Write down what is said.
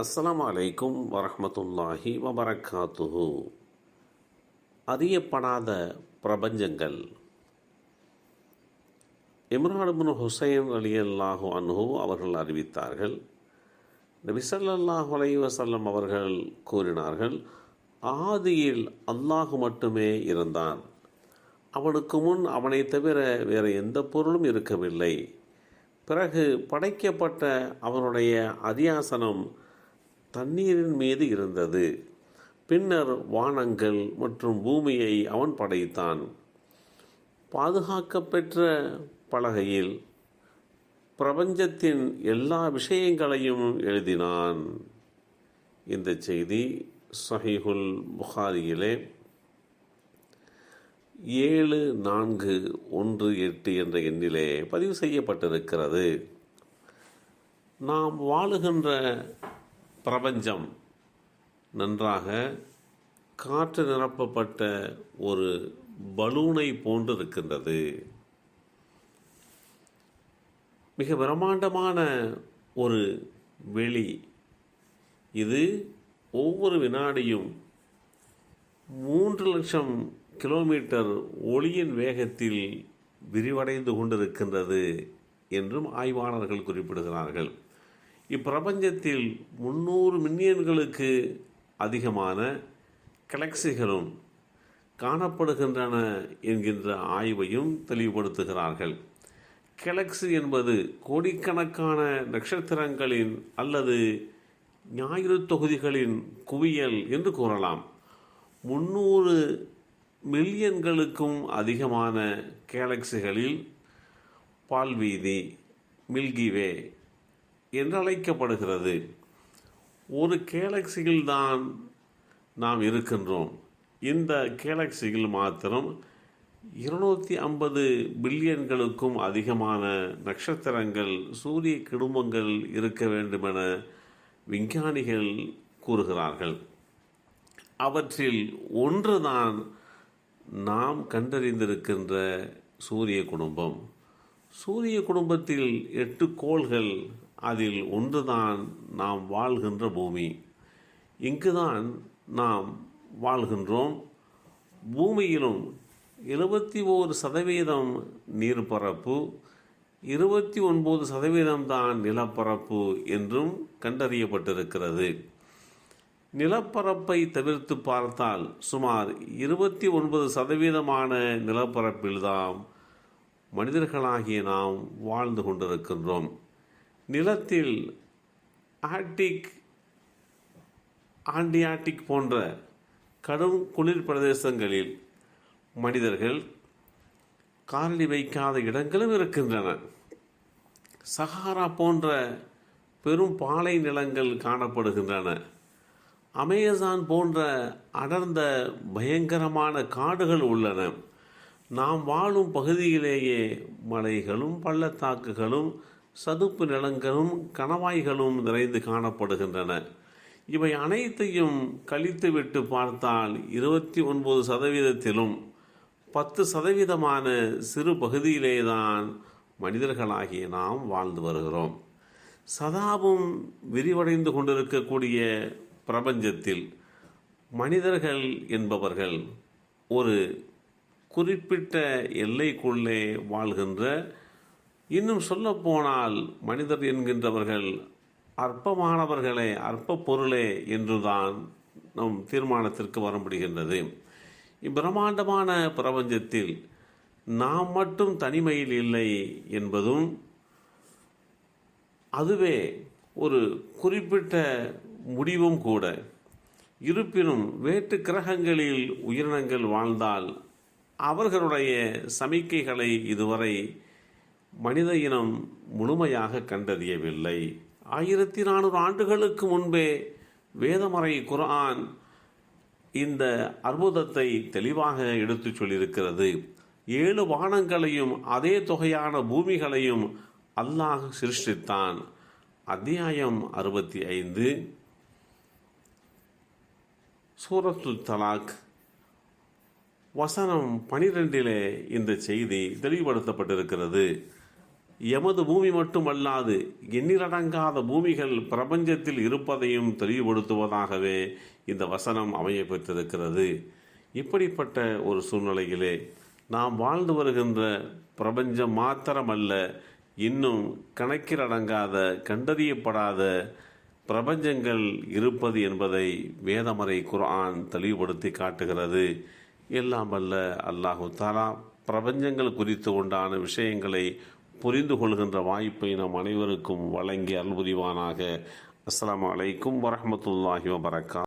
அஸ்லாம் அலைக்கும் வரமத்துல்லாஹி வபரகாத்துஹு அறியப்படாத பிரபஞ்சங்கள். இம்ரான் ஹுசைன் அலி அல்லாஹு அன்ஹு அவர்கள் அறிவித்தார்கள். நபி ஸல்லல்லாஹு அலைஹி அவர்கள் கூறினார்கள் ஆதியில் அல்லாஹ் மட்டுமே இருந்தான். அவனுக்கு முன் அவனை தவிர வேறு எந்த பொருளும் இருக்கவில்லை. பிறகு படைக்கப்பட்ட அவனுடைய அதியாசனம் தண்ணீரின் மீது இருந்தது. பின்னர் வானங்கள் மற்றும் பூமியை அவன் படைத்தான். பாதுகாக்கப்பெற்ற பலகையில் பிரபஞ்சத்தின் எல்லா விஷயங்களையும் எழுதினான். இந்த செய்தி சஹிஹுல் புகாரியிலே ஏழு நான்கு ஒன்று எட்டு என்ற எண்ணிலே பதிவு செய்யப்பட்டிருக்கிறது. நாம் வாழுகின்ற பிரபஞ்சம் நன்றாக காற்று நிரப்பப்பட்ட ஒரு பலூனை போன்று இருக்கின்றது மிக பிரம்மாண்டமான ஒரு வெளி இது. ஒவ்வொரு வினாடியும் மூன்று லட்சம் கிலோமீட்டர் ஒளியின் வேகத்தில் விரிவடைந்து கொண்டிருக்கின்றது என்றும் ஆய்வாளர்கள் குறிப்பிடுகிறார்கள். இப்பிரபஞ்சத்தில் முன்னூறு மில்லியன்களுக்கு அதிகமான கலெக்சிகளும் காணப்படுகின்றன என்கின்ற ஆய்வையும் தெளிவுபடுத்துகிறார்கள். கெலக்ஸி என்பது கோடிக்கணக்கான நட்சத்திரங்களின் அல்லது ஞாயிறு தொகுதிகளின் குவியல் என்று கூறலாம். முன்னூறு மில்லியன்களுக்கும் அதிகமான கேலக்சிகளில் பால்வீதி மில்கிவே என்றழைக்கப்படுகிறது. ஒரு கேலக்சியில் தான் நாம் இருக்கின்றோம். இந்த கேலக்சியில் மாத்திரம் இருநூற்றி ஐம்பது பில்லியன்களுக்கும் அதிகமான நட்சத்திரங்கள் சூரிய குடும்பங்கள் இருக்க வேண்டுமென விஞ்ஞானிகள் கூறுகிறார்கள். அவற்றில் ஒன்றுதான் நாம் கண்டறிந்திருக்கின்ற சூரிய குடும்பம். சூரிய குடும்பத்தில் எட்டு கோள்கள் அதில் ஒன்றுதான் நாம் வாழ்கின்ற பூமி. இங்குதான் நாம் வாழ்கின்றோம். பூமியிலும் இருபத்தி ஓரு சதவீதம் நீர்ப்பரப்பு இருபத்தி ஒன்பது சதவீதம் தான் நிலப்பரப்பு என்றும் கண்டறியப்பட்டிருக்கிறது. நிலப்பரப்பை தவிர்த்து பார்த்தால் சுமார் இருபத்தி ஒன்பது சதவீதமான நிலப்பரப்பில்தான் மனிதர்களாகிய நாம் வாழ்ந்து கொண்டிருக்கின்றோம். நிலத்தில் ஆர்டிக் ஆண்டியாட்டிக் போன்ற கடும் குளிர் பிரதேசங்களில் மனிதர்கள் காலடி வைக்காத இடங்களும் இருக்கின்றன. சஹாரா போன்ற பெரும் பாலை நிலங்கள் காணப்படுகின்றன. அமேசான் போன்ற அடர்ந்த பயங்கரமான காடுகள் உள்ளன. நாம் வாழும் பகுதியிலேயே மலைகளும் பள்ளத்தாக்குகளும் சதுப்பு நிலங்களும் கணவாய்களும் நிறைந்து காணப்படுகின்றன. இவை அனைத்தையும் கழித்துவிட்டு பார்த்தால் இருபத்தி ஒன்பது சதவீதத்திலும் பத்து சதவீதமான சிறு பகுதியிலேதான் மனிதர்களாகிய நாம் வாழ்ந்து வருகிறோம். சதாவும் விரிவடைந்து கொண்டிருக்கக்கூடிய பிரபஞ்சத்தில் மனிதர்கள் என்பவர்கள் ஒரு குறிப்பிட்ட எல்லைக்குள்ளே வாழ்கின்ற இன்னும் சொல்லப்போனால் மனிதர் என்கின்றவர்கள் அற்பமானவர்களே அற்ப பொருளே என்றுதான் நம் தீர்மானத்திற்கு வர முடிகின்றது. இப்பிரமாண்டமான பிரபஞ்சத்தில் நாம் மட்டும் தனிமையில் இல்லை என்பதும் அதுவே ஒரு குறிப்பிட்ட முடிவும் கூட. இருப்பினும் வேற்று கிரகங்களில் உயிரினங்கள் வாழ்ந்தால் அவர்களுடைய சமிக்கைகளை இதுவரை மனித இனம் முழுமையாக கண்டறியவில்லை. ஆயிரத்தி நானூறு ஆண்டுகளுக்கு முன்பே வேதமறை குரான் இந்த அற்புதத்தை தெளிவாக எடுத்துச் சொல்லியிருக்கிறது. ஏழு வானங்களையும் அதே தொகையான பூமிகளையும் அல்லாஹ் சிருஷ்டித்தான். அத்தியாயம் அறுபத்தி ஐந்து. சூரத்து தலாக். வசனம் பனிரெண்டிலே இந்த செய்தி தெளிவுபடுத்தப்பட்டிருக்கிறது. எமது பூமி மட்டுமல்லாது எண்ணிலடங்காத பூமிகள் பிரபஞ்சத்தில் இருப்பதையும் தெளிவுபடுத்துவதாகவே இந்த வசனம் அமைய பெற்றிருக்கிறது இப்படிப்பட்ட ஒரு சூழ்நிலையிலே நாம் வாழ்ந்து வருகின்ற பிரபஞ்சம் மாத்திரமல்ல இன்னும் கணக்கிலடங்காத கண்டறியப்படாத பிரபஞ்சங்கள் இருப்பது என்பதை வேதமறை குர்ஆன் தெளிவுபடுத்தி காட்டுகிறது. எல்லாம் அல்ல அல்லாஹு தாலா பிரபஞ்சங்கள் குறித்து உண்டான விஷயங்களை புரிந்து கொள்கின்ற வாய்ப்பை நம் அனைவருக்கும் வழங்கி அல்புரிவானாக அஸ்லாம் அஸ்ஸலாமு வரமத்துல்லாஹி வரஹ்மத்துல்லாஹி வபரக்கா